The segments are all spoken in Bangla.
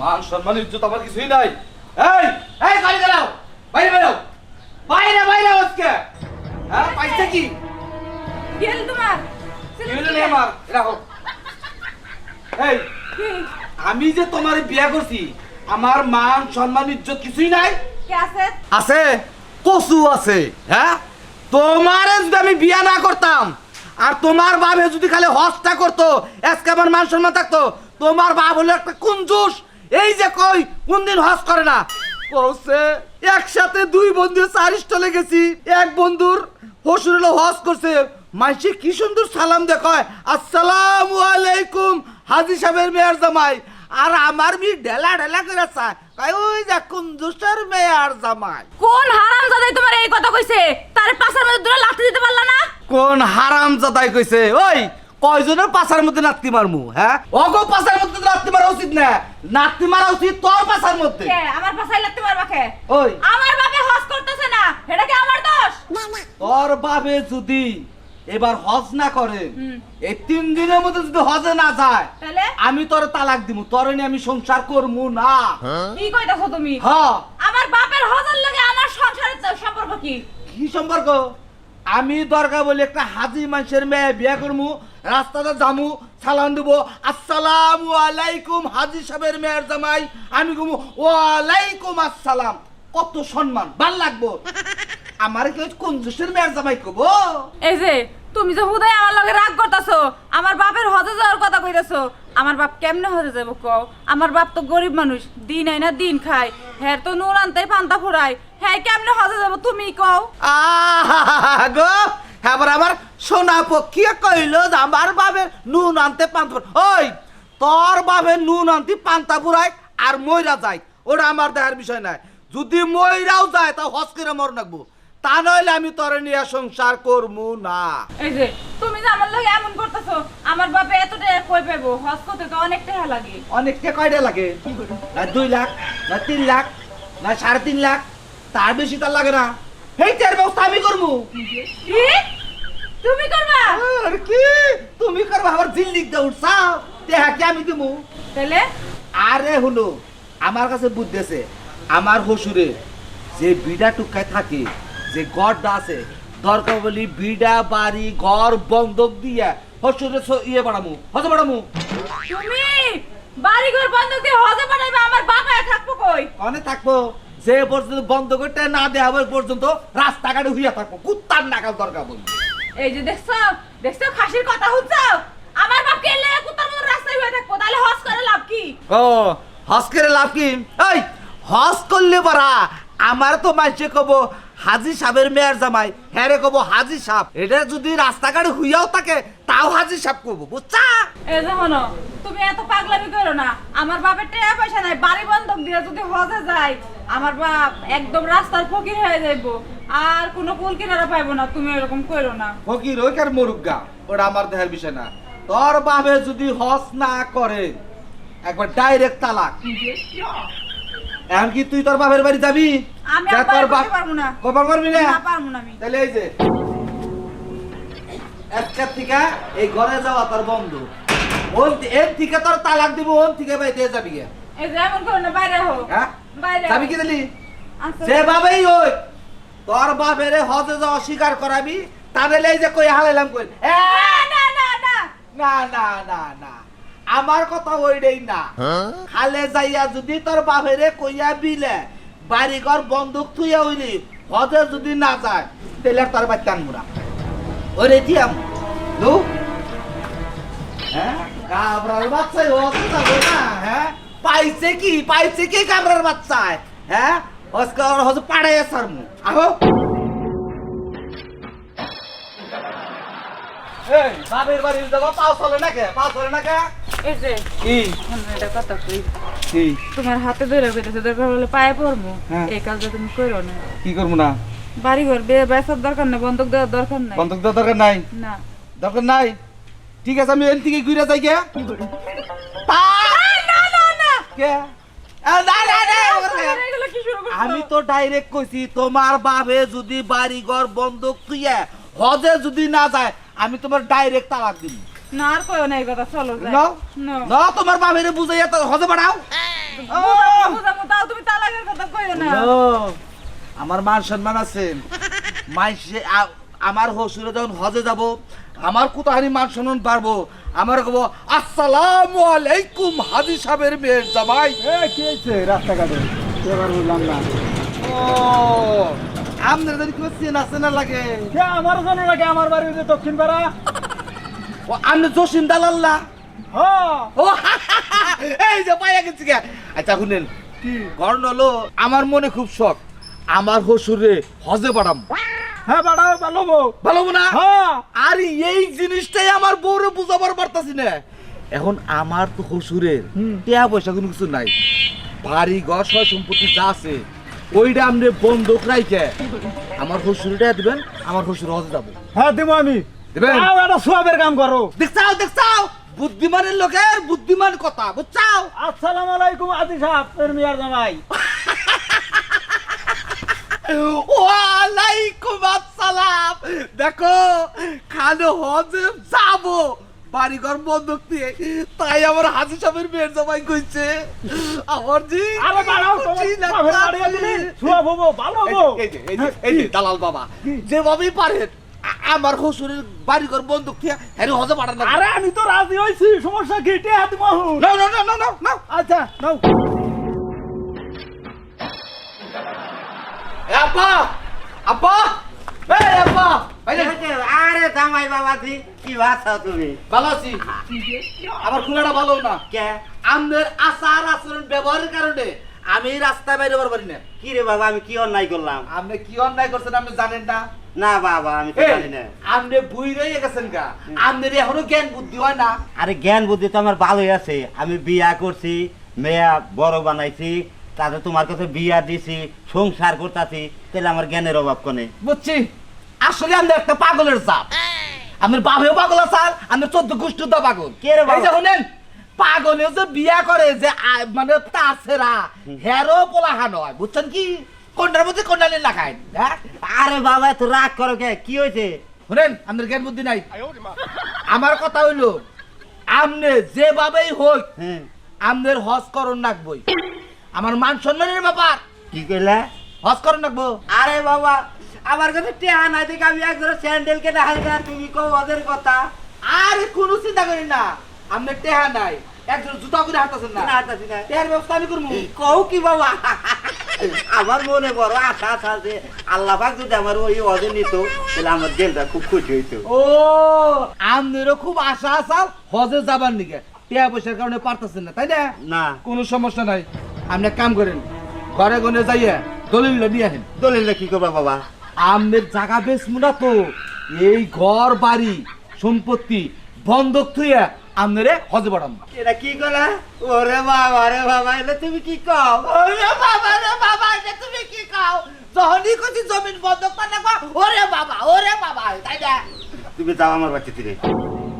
মান সম্মান ইজ্জত আমার কিছুই নাই। এই এই গাড়ি দাঁড়াও বাইরে বেরো। বাইরে বাইরে আজকে। হ্যাঁ পাইছে কি? গেল তোমার। হলো রে আমার? রাখো এই আমি যে তোমার বিয়া করছি আমার মান সম্মান ইজ্জত কিছুই নাই। কে আছে? আছে কচু আছে হ্যাঁ? তোমার যদি আমি বিয়া না করতাম আর তোমার বাবে যদি খালি হজটা করতো আজকে আমার মান সম্মান থাকতো তোমার বাপ হলো একটা কুঞ্জুস। এই যে কই কোনদিন হজ করে না? কৌছে একসাথে দুই বন্ধু চার স্টলে গেছি এক বন্ধুর হসুর হলো হজ করছে। মাইসি কি সুন্দর সালাম দেখায় আসসালামু আলাইকুম হাজি সাহেবের মেয়ের জামাই। আর আমার মি ঢেলা ঢেলা করে চায় কয় ওই যে কুঞ্জুসের মেয়ের জামাই। কোন হারাম জাদাই তোমার এই কথা কইছে? তার পাশের মধ্যে দূরে লাথি দিতে পারলা না? কোন হারাম জাদাই কইছে ওই কয়জনের পাশার মধ্যে নাতি মারমু হ্যাঁ? অগো পাশার মধ্যে মারা উচিত না। নাতি মারা উচিত তোর পাশার মধ্যে। কে? আমার লাগতে কে? ওই। আমার বাপে হজ করতেছে না এটা কি আমার দোষ? তোর বাবে যদি এবার হজ না করে এই তিন দিনের মধ্যে যদি হজে না যায় তাহলে? আমি তোর তালাক দিমু তোর নিয়ে আমি সংসার করমু না। কি কইতাছো তুমি? হ্যাঁ। আমার বাপের হজের লাগে আমার সংসারের সম্পর্ক কি? কি সম্পর্ক? আমি দরকার বলি একটা হাজি মানুষের মেয়ে বিয়ে করমু, রাস্তাতে যামু, সালাম দিব। আসসালাম আলাইকুম হাজি সাহেবের মেয়ের জামাই। আমি কমু, ওয়ালাইকুম আসসালাম। কত সম্মান, ভালো লাগবো। আমার কেউ কঞ্জুসের মেয়ের জামাই কব? এই যে, তুমি যে হুদাই আমার লগে রাগ করতাছো, আমার বাপের হজে যাওয়ার কথা কইতাছো, আমার বাপ কেমনে হজে যাব কও? আমার বাপ তো গরিব মানুষ, দিন আয় না দিন খায় হ্যাঁ তো নুন আনতে পান্তা ফুরায় হ্যাঁ কেমনে হজে যাব তুমি কও? গো এবার আমার সোনা পক্ষিয়ে কইল যে আমার বাবে নুন আনতে পান্তা ওই তোর বাবে নুন আনতে পান্তা পুরাই আর ময়রা যায়। ওটা আমার দেখার বিষয় নাই। যদি ময়রাও যায় তা হস করে মর নাকবো তা নইলে আমি তোর নিয়ে সংসার করব না। এই যে তুমি যে আমার লগে এমন করতেছো আমার বাপে এত টাকা কই পাবো হজ করতে তো অনেক টাকা লাগে। অনেকটা কয়টা লাগে? না দুই লাখ না তিন লাখ না সাড়ে তিন লাখ তার বেশি তার লাগে না। সেইটার ব্যবস্থা আমি করব। কি? তুমি করবা? আর কি? তুমি করবা আবার দিল্লিক দে উঠছাও দেহা কি আমি দিমু। তাহলে? আরে হলো আমার কাছে বুদ্ধি আছে। আমার হসুরে যে বিড়া টুকায় থাকে যে গড়টা আছে দরকার বলি বিড়া বাড়ি ঘর বন্ধক দিয়া হসুরে ইয়ে বাড়ামু হজে বাড়ামু তুমি বাড়ি ঘর বন্ধ দিয়ে হজে পাঠাইবা আমার বাবা থাকব কই? অনেক থাকব? যে পর্যন্ত বন্ধ করতে না দেওয়া হবে পর্যন্ত রাস্তাঘাটে হইয়া থাকব। কুত্তার নাকাল দরকার বলি এই যে দেখছ দেখছ খাসির কথা হচ্ছে আমার বাপ কে লে কুত্তার মতো রাস্তায় হইয়া থাকব তাহলে হস করে লাভ কি? ও হস করে লাভ কি? এই হস করলে পারা আমার তো মানছে কব হাজি সাহেবের মেয়ের জামাই হ্যাঁ রে কব হাজি সাহেব। এটা যদি রাস্তাঘাটে হুইয়াও থাকে তাও হাজি সাহেব কব বুঝছা? এই যে হনো তুমি এত পাগলামি করো না। আমার বাপের টাকা পয়সা নাই বাড়ি বন্ধক দিয়ে যদি হজে যায় আমার বাপ একদম রাস্তার ফকির হয়ে যাইবো। আর কোনো কুল কিনারা পাইবো না তুমি এরকম করো না। ফকির ওই কার মরুগা ওটা আমার দেহের বিষয় না। তোর বাবে যদি হজ না করে একবার ডাইরেক্ট তালাক। এখন কি তুই তোর বাপের বাড়ি যাবি? আমি না। না? না না তাহলে এই যে এই ঘরে যাওয়া তোর বন্ধ। যাবি না হ্যাঁ? কি দিলি যে বাবাই ওই তোর বাপের হজে যাওয়া স্বীকার করাবি তাহলে এই যে কই হালাইলাম কই? না না না। না না না না। আমার কথা ওইটাই না। খালে যাইয়া যদি তোর বাপেরে কইয়া বিলে বাড়ি ঘর বন্দুক থুইয়া হইলি হজে যদি না যায় তাহলে তোর বাচ্চা আনব না। ওই রে দিয়াম লু। হ্যাঁ? কাবরার বাচ্চাই যাবে না হ্যাঁ? পাইছে কি? পাইছে কি কাবরার বাচ্চায়? হ্যাঁ? হজকে হজে পাড়াইয়া সারমু আহো। এই বাড়ির যাব পাও চলে না কে পাও চলে না কে এই যে কি? শোনো, কথা কই? কি? তোমার হাতে ধরে কইতেছে দরকার হলে পায়ে পড়ব। হ্যাঁ। এই কাজটা তুমি করো না। কি করব না? বাড়ি ঘর বিয়ে বেসার দরকার নেই বন্ধক দেওয়ার দরকার নাই। বন্ধক দেওয়ার দরকার নাই? না। দরকার নাই? ঠিক আছে আমি এর থেকে ঘুরে যাই কে? না না না। কে? না, না, না? আমি তো ডাইরেক্ট কইছি তোমার বাবে যদি বাড়ি ঘর বন্ধক তুইয়া হজে যদি না যায় আমি তোমার ডাইরেক্ট তালাক দিব। না আর কইও না এই কথা চলো যাই। না? না। না তোমার বাবেরে বুঝাইয়া তো হজে বাড়াও হ্যালো আমার মান সম্মান আছে। মাইসে আমার হসুরে যখন হজে যাব আমার কোথাহানি মান সম্মান পারব আমার কব আসসালামু আলাইকুম হাজি সাহেবের মেয়ের জামাই। এ কি হয়েছে রাস্তাঘাটে। এবার বললাম না। ও আপনার জানি কোনো চেনা চেনা লাগে? আমার জন্য লাগে আমার বাড়ি যে দক্ষিণ পাড়া? ও আপনি জসিম দালাল্লা ও এই যে পাইয়া গেছি গে। আচ্ছা শুনেন। কি? কারণ হলো আমার মনে খুব শখ। আমার হসুরে হজে পাঠাম। হ্যাঁ বাড়াও ভালো ভালো না? হ্যাঁ আর এই জিনিসটাই আমার বউরে বুঝাবার পারতাছি না। এখন আমার তো হসুরের। টিয়া পয়সা কোনো কিছু নাই। বাড়ি ঘর সয় সম্পত্তি যা আছে ওইটা আপনি বন্ধক রাইখে। আমার হসুরটা দিবেন আমার হসুর হজে যাব। হ্যাঁ দিব আমি? যাও, একটা সোয়াবের কাম করো। দেখছাও দেখছাও? বুদ্ধিমানের লোকের বুদ্ধিমান কথা বুঝছাও? আসসালামু আলাইকুম আদি সাহেব এর মিয়ার জামাই। ওয়ালাইকুম আসসালাম। দেখো খালে হজে যাব। বাড়িঘর বন্ধক দিয়ে তাই আমার হাজি সাহেবের মেয়ের জামাই কইছে। আমার জি আরে বাড়াও তোমার ভালো হব এই যে, দালাল বাবা? যেভাবেই পারেন আমার শ্বশুরের বাড়িঘর বন্ধক দিয়ে হ্যাঁ হজে পাঠান আরে আমি তো রাজি হইছি সমস্যা কি? টিয়া দিব। না না না না না না আচ্ছা নাও। এ আপা আপা এই আপা আরে জামাই বাবা দি কি ভাষা তুমি? ভালো আছি। আমার খুলাটা ভালো না। কে? আমাদের আচার আচরণ ব্যবহারের কারণে আমি রাস্তায় বাইরে বার পারি না। কি রে বাবা আমি কি অন্যায় করলাম? আপনি কি অন্যায় করছেন আপনি জানেন না? না বাবা আমি তো জানি না। আপনি বুই রয়ে গেছেন গা। আপনার এখনও জ্ঞান বুদ্ধি হয় না। আরে জ্ঞান বুদ্ধি তো আমার ভালোই আছে। আমি বিয়া করছি মেয়া বড় বানাইছি তাতে তোমার কাছে বিয়া দিছি সংসার করতেছি তাহলে আমার জ্ঞানের অভাব কোনে? বুঝছি? আসলে আপনি একটা পাগলের চাপ আপনার বাপেও পাগল আসার আপনার চোদ্দ গোষ্ঠীর তো পাগল। কে রে বাবা? শুনেন পাগলেও যে বিয়া করে যে মানে তার সেরা হেরো পোলাহান হয় বুঝছেন কি? কোনটার মধ্যে কোনটা নিয়ে লাগায় হ্যাঁ? আরে বাবা এত রাগ করো কে? কি হয়েছে? শুনেন আপনার জ্ঞান বুদ্ধি নাই। আমার কথা হইল আমনে যেভাবেই হোক হ্যাঁ। আমনের হজ করণ রাখবই আমার মান সম্মানের ব্যাপার। কি কইলা? হজ করণ রাখব আরে বাবা আমার কাছে টেহা নাই দেখে আমি একজন স্যান্ডেল কেটে হালকা তুমি কো ওদের কথা? আর কোনো চিন্তা করি না আপনার টেহা নাই একজন জুতা করে হাঁটাছেন না। না, হাঁটাচ্ছি না। টেহার ব্যবস্থা আমি করব। কও কি বাবা? আমার মনে বড় আশা আশা আছে আল্লাহ পাক যদি আমার ওই অজে নিত তাহলে আমার দিলটা খুব খুশি হইতো। ও আমনেরও খুব আশা আশা হজে যাবার নিকে টেহা পয়সার কারণে পারতেছেন না তাই না? না। কোনো সমস্যা নাই। আপনি কাম করেন ঘরে গনে যাইয়া দলিল নিয়ে আসেন। দলিল কি করবা বাবা? আমের জায়গা বেশ মুনা তো। এই ঘর বাড়ি সম্পত্তি বন্ধক থুইয়া আমনেরে হজে পাঠাম এটা কি করা? ওরে বাবা রে বাবা এটা তুমি কি কও? ওরে বাবা রে বাবা এটা তুমি কি কও? যখনই কছি জমিন বন্ধক পালে ওরে বাবা ওরে বাবা তাই না? তুমি যাও আমার বাচ্চা দিনে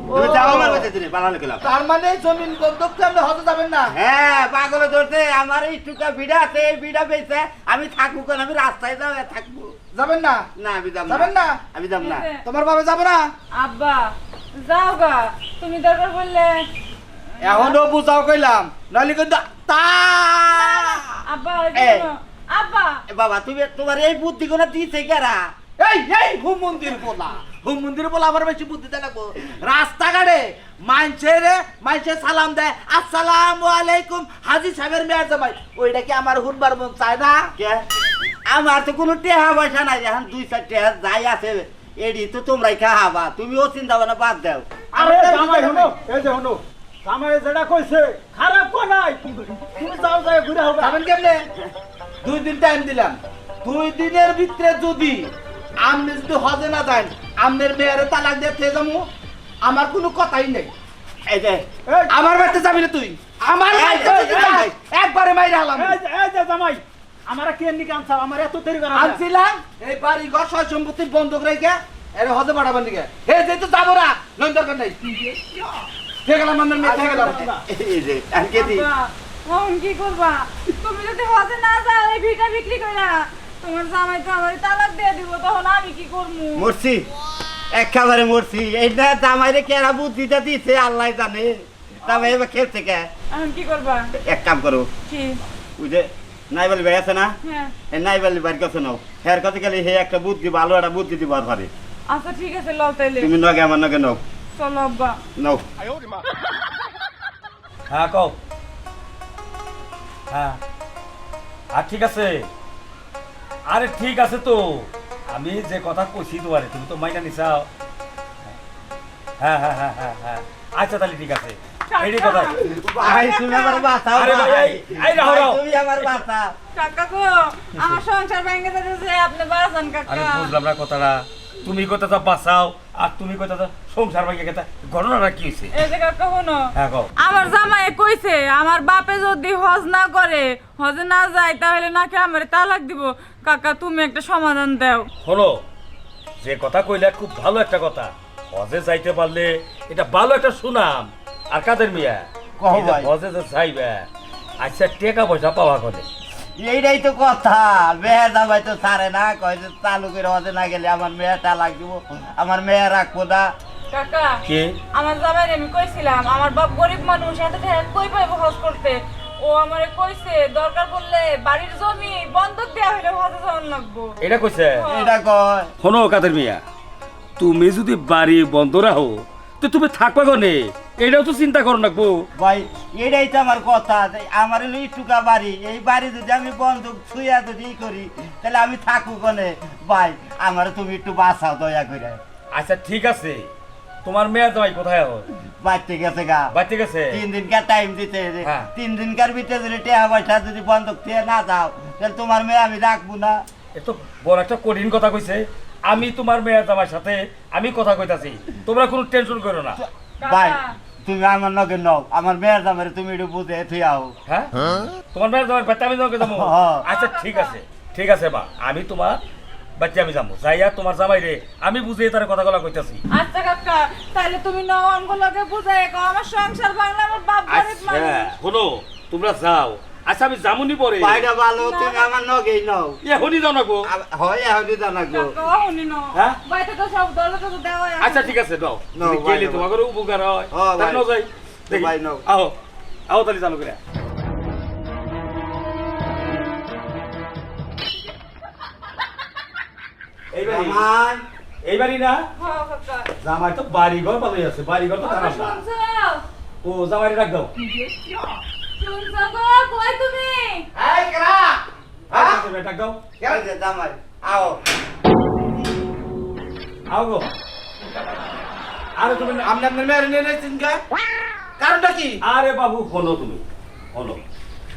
তুমি যাও আমার বাচ্চা দিনে বানালে গেলাম। তার মানে জমিন বন্ধক তো আপনি হজে যাবেন না? হ্যাঁ পাগলে ধরতে আমার এই টুকা বিড়া আছে এই ভিড়া বেচে আমি থাকব কেন? আমি রাস্তায় যাও থাকব। যাবেন না? না আমি যাব যাবেন না? আমি যাব না। তোমার বাবা যাবে না? আব্বা যাও গা। তুমি দরকার বললে এখনও বুঝাও কইলাম নাহলে কিন্তু তা আব্বা আব্বা। এ বাবা তুমি তোমার এই বুদ্ধি কোনা দিয়েছে কেরা? এই এই হুম মন্দির বলা হুম মন্দির বলা আমার বেশি বুদ্ধি দেয় লাগবো রাস্তাঘাটে মানছে রে মানছে সালাম দেয় আসসালামু আলাইকুম হাজি সাহেবের মেয়ের জামাই। ওইটা কি আমার হুনবার মন চায় না? কে? আমার তো কোনো টেহা পয়সা নাই এখন দুই চার টেহা যাই আছে। এডি তো তোমরাই খাওয়াবা তুমিও চিন্তা ভাবনা বাদ দাও। আরে জামাই হলো এই যে হলো জামাই যেটা কইছে খারাপ কো নাই। তুমি যাও যাও ঘুরে হবে যাবেন কেমনে? দুই দিন টাইম দিলাম। দুই দিনের ভিতরে যদি আপনি যদি হজে না যান মেয়ের তালাক দিয়ে যাব আমার কোনো কথাই নেই। এই যে আমার বাড়িতে যাবি না তুই? আমার। একবারে মাইরে হালাম। এই যে জামাই আমারা কে নিকে আনছা? আমার এত দেরি করা আনছিলাম? এই বাড়ি ঘর সয় সম্পত্তি বন্ধক রেখে এর হজে পাঠাবার দিকে হে যেহেতু যাব না। নয় দরকার নেই। গেলাম আমার মেয়ে গেলাম। এই যে আর কে দি? আব্বা কি করবা? তুমি যদি হজে না যাও এই ভিটা বিক্রি কইরা তোমার জামাই তো আমার তালাক দিয়ে দিব তখন আমি কি করব মরছি। একেবারে মরছি। এইটা জামাইরে কেরা বুদ্ধিটা দিছে আল্লাহ জানে। জামাই এবার খেলছে কে? এখন কি করবা? এক কাম করো। কি? ওই যে নাইবালি ভাই আছে না? হ্যাঁ। নাইবালি ভাইয়ের কাছে নাও। হের কাছে গেলে হে একটা বুদ্ধি ভালো একটা বুদ্ধি দিবার পারে আচ্ছা ঠিক আছে লও তাইলে। তুমি নগে আমার নগে নাও। চলো আব্বা নাও। হ্যাঁ কও। হ্যাঁ। আর ঠিক আছে। আরে ঠিক আছে তো। আমি যে কথা কইছি তোমারে তুমি তো মাইনা নিছাও হ্যাঁ হ্যাঁ হ্যাঁ হ্যাঁ হ্যাঁ। আচ্ছা তাহলে ঠিক আছে। এই কথা। ভাই তুমি আমার বাঁচাও আরে ভাই। এই- এই রাহো, তুমি আমার বাঁচাও। কাকা গো আমার সংসার ভেঙে যাচ্ছে আপনি আমি কাকা। বুঝলাম না কথাটা। তুমি কথাটা বাঁচাও আর তুমি কথাটা সংসার ভাইকে কথা ঘটনাটা কি হয়েছে এই যে কাকা শোনো হ্যাঁ কও। আমার জামাই কইছে আমার বাপে যদি হজ না করে হজে না যায় তাহলে নাকি আমার তালাক দিব। কাকা তুমি একটা সমাধান দাও। হলো যে কথা কইলে খুব ভালো একটা কথা। হজে যাইতে পারলে এটা ভালো একটা সুনাম। আর কাদের মিয়া? কও যে ভাই। হজে যে যাইবে আচ্ছা টাকা পয়সা পাওয়া করে এইটাই তো কথা। মেয়ের দাবাই তো ছাড়ে না কয় যে চালু করে হতে না গেলে আমার মেয়েটা লাগবে আমার মেয়ে রাখব না কাকা কে? আমার জামাই আমি কইছিলাম আমার বাপ গরিব মানুষ এত টাকা কই পাইবো হজ করতে? ও আমারে কইছে দরকার পড়লে বাড়ির জমি বন্ধক দেয়া হইলে হজে যাওয়ার লাগবো। এটা কইছে? এটা কয়। শোনো কাদের মিয়া তুমি যদি বাড়ি বন্ধ রাখো তো তুমি থাকবা গনে এটাও তো চিন্তা করো না গো ভাই এটাই তো আমার কথা যে আমার হলো ইটুকা বাড়ি। এই বাড়ি যদি আমি বন্ধক ছুঁয়া যদি করি তাহলে আমি থাকব কোনে? ভাই আমার তুমি একটু বাঁচাও দয়া করে। আচ্ছা ঠিক আছে। তোমার মেয়ে জামাই কোথায় এখন? বাড়তে গেছে গা। বাড়তে গেছে? তিন দিনকার টাইম দিতে। হ্যাঁ। তিন দিনকার ভিতরে যদি টাকা পয়সা যদি বন্ধক দিয়ে না দাও তাহলে তোমার মেয়ে আমি রাখব না। এ তো বড় একটা কঠিন কথা কইছে। আমি তোমার মেয়ে জামাইর সাথে আমি কথা কইতাছি। তোমরা কোনো টেনশন করো না। ভাই তুমি আমার নগে নও আমার মেয়ের দামের তুমি একটু বুঝে থুই আও। হ্যাঁ? তোমার মেয়ের দামের বাচ্চা আমি নগে যাব হ্যাঁ। আচ্ছা ঠিক আছে ঠিক আছে বা আমি তোমার বাচ্চা আমি যাব। যাইয়া তোমার জামাই রে আমি বুঝে তার কথা গলা কইতাছি। আচ্ছা কাকা তাহলে তুমি নও আমগুলোকে বুঝাই কও আমার সংসার বাংলা আমার বাপ গরিব আচ্ছা মানুষ। শোনো তোমরা যাও। আচ্ছা আমি যামুনি পরে। ভাইটা ভালো তুমি আমার নগেই নও। এখনই আ- হয় এখনই ন হ্যাঁ? বাইতে তো সব দলে তো দেওয়া আচ্ছা ঠিক আছে দাও। গেলে তোমার উপকার হয়। হ্যাঁ, তাই ভাই। নাও যাই দেখি। ভাই, নাও। আও আও তাহলে চালু করে। এইবারই। না? হ্যাঁ জামাই তো বাড়ি ঘর ভালোই আছে বাড়ি ঘর তো খারাপ না। ও জামাই রাখ দাও। শুনছো গো কই তুমি? এই কেরা? হ্যাঁ? আও। আও গো। আরে তুমি না- আপনি আপনার মেয়ের নিয়ে নিয়েছেন কে? কারণটা কি? আরে বাবু হলো তুমি। হলো।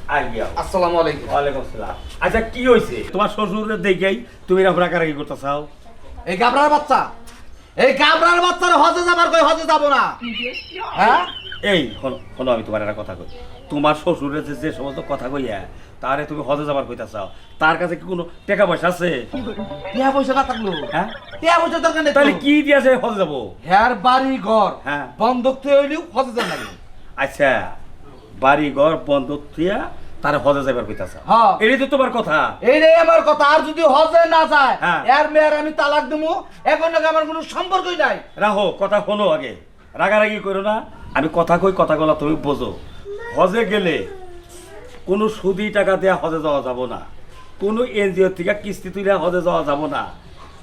আই গিয়া আসসালামু আলাইকুম। ওয়ালাইকুম আসসালাম। আচ্ছা কি হয়েছে তোমার শ্বশুরের দেখেই তুমি এরকম রাগারাগি করতে চাও এই গাবরার বাচ্চা। এই গাবরার বাচ্চার হজে যাবার কই? হজে যাব না। হ্যাঁ? এই হলো আমি তোমার একটা কথা কই। তোমার শ্বশুরের যে সমস্ত কথা কইয়া তারে তুমি হজে যাবার কইতা চাও তার কাছে কি কোনো টাকা পয়সা আছে? টিয়া পয়সা না থাকল। হ্যাঁ? টিয়া পয়সা দরকার নেই তাহলে। কি দিয়েছে হজে যাব? হ্যার বাড়ি ঘর হ্যাঁ। বন্ধক তো হইলেও হজে লাগে। আচ্ছা বাড়ি ঘর বন্ধ থিয়া তারে হজে যাবার কইতা চাও হ্যাঁ। এটাই তো তোমার কথা। এইটাই আমার কথা। আর যদি হজে না যায় হ্যাঁ। এর মেয়ের আমি তালাক দেবো এখন নাকি আমার কোনো সম্পর্কই নাই। রাহো কথা শোনো আগে। রাগারাগি করো না। আমি কথা কই কথা গলা তুমি বোঝো। হজে গেলে কোনো সুদি টাকা দেওয়া হজে যাওয়া যাব না। কোনো এনজিও থেকে কিস্তি তুলে হজে যাওয়া যাব না।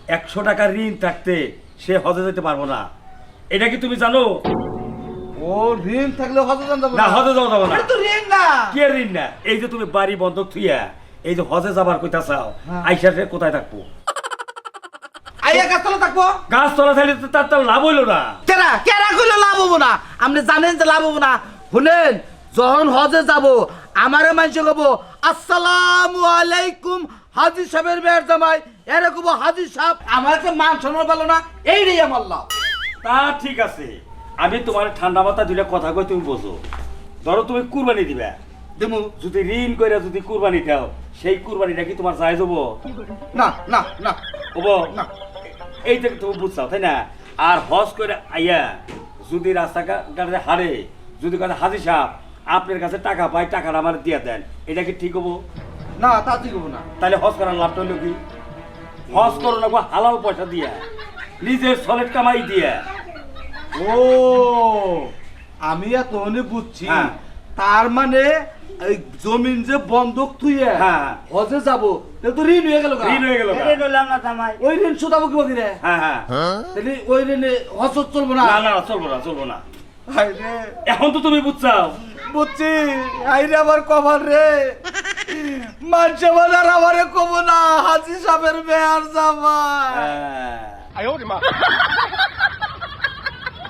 একশো টাকা ঋণ থাকতে সে হজে যেতে পারব না। এটা কি তুমি জানো? ও ঋণ থাকলে হজে যান যাব না হজে যাওয়া যাব না। তো ঋণ না। কে ঋণ না? এই যে তুমি বাড়ি বন্ধক থুইয়া এই যে হজে যাবার কইতা চাও হ্যাঁ। আইসা কোথায় থাকব? আইয়া গাছতলা থাকব? থাকলে তো তার লাভ হইল না। কেরা? কেরা করলে লাভ হব না? আপনি জানেন যে লাভ হব না। শুনেন যখন হজে যাব আমারে মানুষ কব আসসালামু আলাইকুম হাজি সাহেবের মেয়ের জামাই। এরকম হাজি সাহেব আমার একটা মান সম্মান পেল না। এইটাই আমার লাভ। তা ঠিক আছে। আমি তোমার ঠান্ডা মাথা দিলে কথা কই তুমি বোঝো। ধরো তুমি কুরবানি দিবা। দেমু। যদি ঋণ করে যদি কুরবানি দাও সেই কুরবানিটা কি তোমার জায়েজ হব? না না না। হব? না। এই থেকে তুমি বুঝছাও তাই না? আর হজ করে আইয়া যদি রাস্তাঘাটে হারে যদি কাছে হাজি সাহেব আপনার কাছে টাকা পাই টাকাটা আমার দিয়ে দেন এটা কি ঠিক হব? না তা ঠিক হব না। তাহলে হজ করার লাভটা হলো কি? হজ করো না হালাল পয়সা দিয়া। নিজের সলেট কামাই দিয়া। ও আমি এত বুঝছি। হ্যাঁ। তার মানে এই জমিন যে বন্ধক তুইয়ে হ্যাঁ। হজে যাব তাহলে তো ঋণ হয়ে গেল ঋণ হয়ে গেল না জামাই। ওই ঋণ শোধাবো কি বলি রে? হ্যাঁ হ্যাঁ। তাহলে ওই ঋণে হজ চলবো না? না না না, চলবো না। চলবো না এখন তো তুমি বুঝছাও। বুঝছি। আইরে আমার কভার রে। মানুষে বাজার আমারে কব না হাজি সাহেবের মেয়ার জামাই। হ্যাঁ।